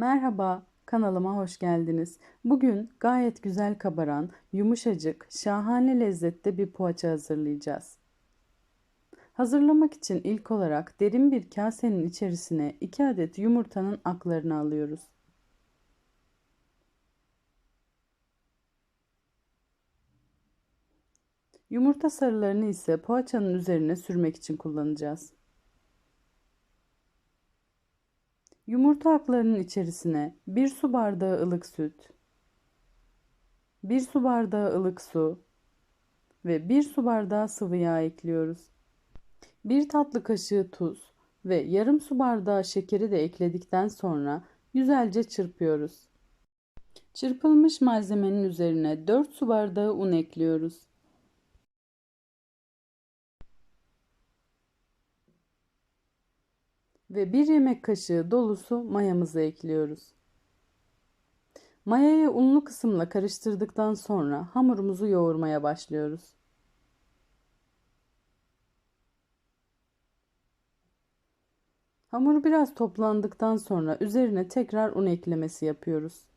Merhaba, kanalıma hoş geldiniz. Bugün gayet güzel kabaran, yumuşacık, şahane lezzette bir poğaça hazırlayacağız. Hazırlamak için ilk olarak derin bir kasenin içerisine 2 adet yumurtanın aklarını alıyoruz. Yumurta sarılarını ise poğaçanın üzerine sürmek için kullanacağız. Yumurta aklarının içerisine 1 su bardağı ılık süt, 1 su bardağı ılık su ve 1 su bardağı sıvı yağ ekliyoruz. 1 tatlı kaşığı tuz ve yarım su bardağı şekeri de ekledikten sonra güzelce çırpıyoruz. Çırpılmış malzemenin üzerine 4 su bardağı un ekliyoruz. Ve 1 yemek kaşığı dolusu mayamızı ekliyoruz. Mayayı unlu kısımla karıştırdıktan sonra hamurumuzu yoğurmaya başlıyoruz. Hamur biraz toplandıktan sonra üzerine tekrar un eklemesi yapıyoruz.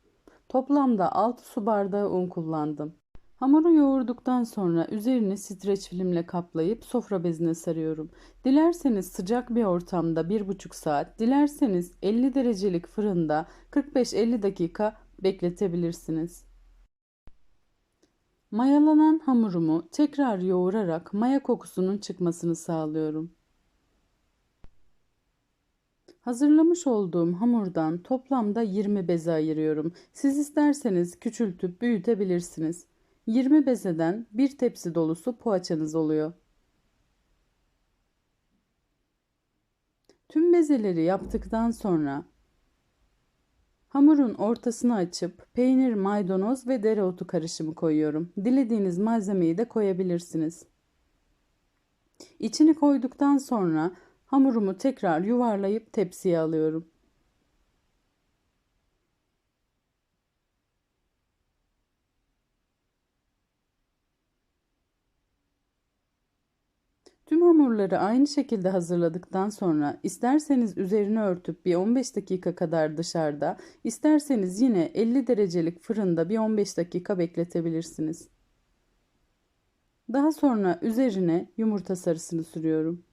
Toplamda 6 su bardağı un kullandım. Hamuru yoğurduktan sonra üzerini streç filmle kaplayıp sofra bezine sarıyorum. Dilerseniz sıcak bir ortamda 1,5 saat, dilerseniz 50 derecelik fırında 45-50 dakika bekletebilirsiniz. Mayalanan hamurumu tekrar yoğurarak maya kokusunun çıkmasını sağlıyorum. Hazırlamış olduğum hamurdan toplamda 20 beze ayırıyorum. Siz isterseniz küçültüp büyütebilirsiniz. 20 bezeden bir tepsi dolusu poğaçanız oluyor. Tüm bezeleri yaptıktan sonra hamurun ortasını açıp peynir, maydanoz ve dereotu karışımı koyuyorum. Dilediğiniz malzemeyi de koyabilirsiniz. İçini koyduktan sonra hamurumu tekrar yuvarlayıp tepsiye alıyorum. Tüm hamurları aynı şekilde hazırladıktan sonra isterseniz üzerini örtüp bir 15 dakika kadar dışarıda, isterseniz yine 50 derecelik fırında bir 15 dakika bekletebilirsiniz. Daha sonra üzerine yumurta sarısını sürüyorum.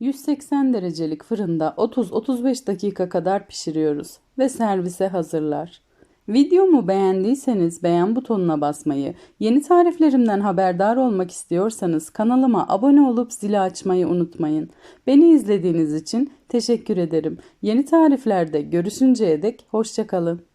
180 derecelik fırında 30-35 dakika kadar pişiriyoruz ve servise hazırlar. Videomu beğendiyseniz beğen butonuna basmayı, yeni tariflerimden haberdar olmak istiyorsanız kanalıma abone olup zili açmayı unutmayın. Beni izlediğiniz için teşekkür ederim. Yeni tariflerde görüşünceye dek hoşçakalın.